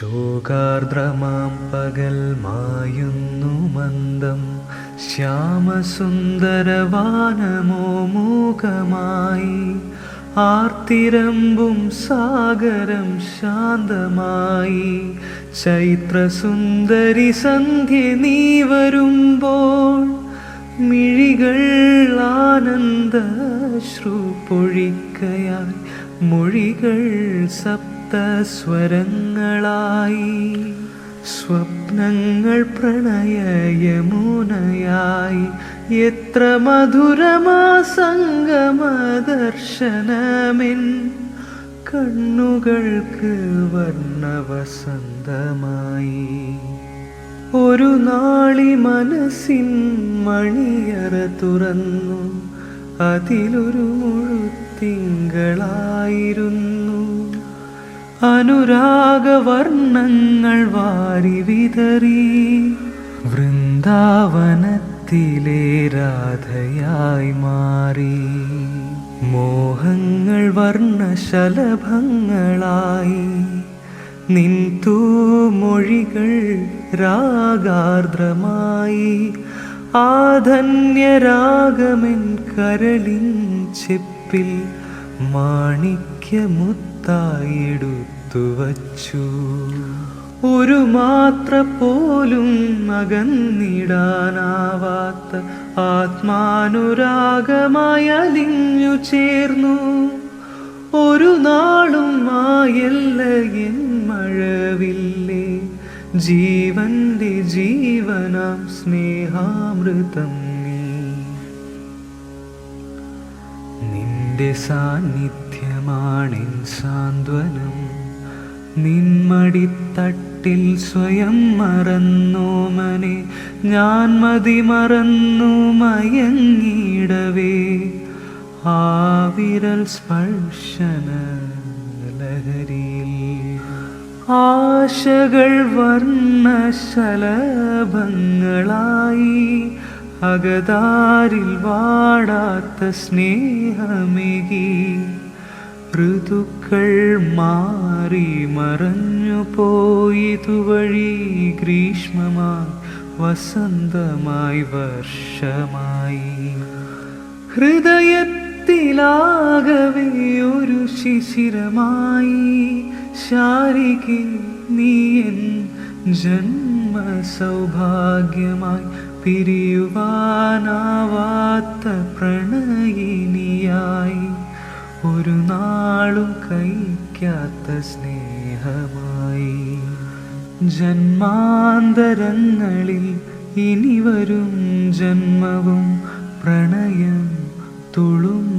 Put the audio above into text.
ശോകാർദ്രമാം പകൽ മായുന്നു മന്ദം. ശ്യാമസുന്ദരവാനമോ മൂകമായി. ആർത്തിരമ്പും സാഗരം ശാന്തമായി. ചൈത്രസുന്ദരി സന്ധ്യ നീ വരുമ്പോൾ മിഴികൾ ആനന്ദ പൊഴിക്കയായി മൊഴികൾ സപ്തസ്വരങ്ങളായി. സ്വപ്നങ്ങൾ പ്രണയയമുനയായി. എത്ര മധുരമാ സംഗമദർശനമെൻ. കണ്ണുകൾക്ക് വർണവസന്തമായി. ഒരു നാളി മനസ്സിൻ മണിയറ തുറന്നു. അതിലൊരു മുഴുത്തിങ്കളായിരുന്നു. അനുരാഗവർണങ്ങൾ വാരി വിതറി. വൃന്ദാവനത്തിലെ രാധയായി മാറി. മോഹങ്ങൾ വർണശലഭങ്ങളായി. നിൻ തൂമൊഴികൾ രാഗാർദ്രമായി. ആധന്യരാഗമെൻ കരളിൻ ചെപ്പിൽ മാണിക്യമുത്തായെടുത്തു വച്ചു ഒരു മാത്ര പോലും അകന്നിടാനാവാത്ത ആത്മാനുരാഗമായി അലിഞ്ഞു ചേർന്നു. ഒരു നാളും മായല്ല എൻ മഴവില്ലേ ജീവന്റെ ജീവനാം സ്നേഹാമൃതം നീ. നിന്റെ സാന്നിധ്യമാണിൻ സാന്ത്വനം. നിന്മടിത്തട്ടിൽ സ്വയം മറന്നോമനെ ഞാൻ മതി മറന്നു മയങ്ങിടവേ ആ വിരൽ സ്പർശന ലഹരിയിൽ ആശകൾ വർണശലഭങ്ങളായി അകതാരിൽ വാടാത്ത സ്നേഹമേകി. ഋതുക്കൾ മാറി മറഞ്ഞു പോയിതുവഴി ഗ്രീഷ്മമായി വസന്തമായി വർഷമായി. ഹൃദയത്തിലാകവേ ഒരു ശിശിരമായി ശാരികെ എൻ ജന്മ സൗഭാഗ്യമായി പിരിയുവാനാവാത്ത പ്രണയിനിയായി ഒരു നാളും കഴിക്കാത്ത സ്നേഹമായി. ജന്മാന്തരങ്ങളിൽ ഇനി വരും ജന്മവും പ്രണയം തുളും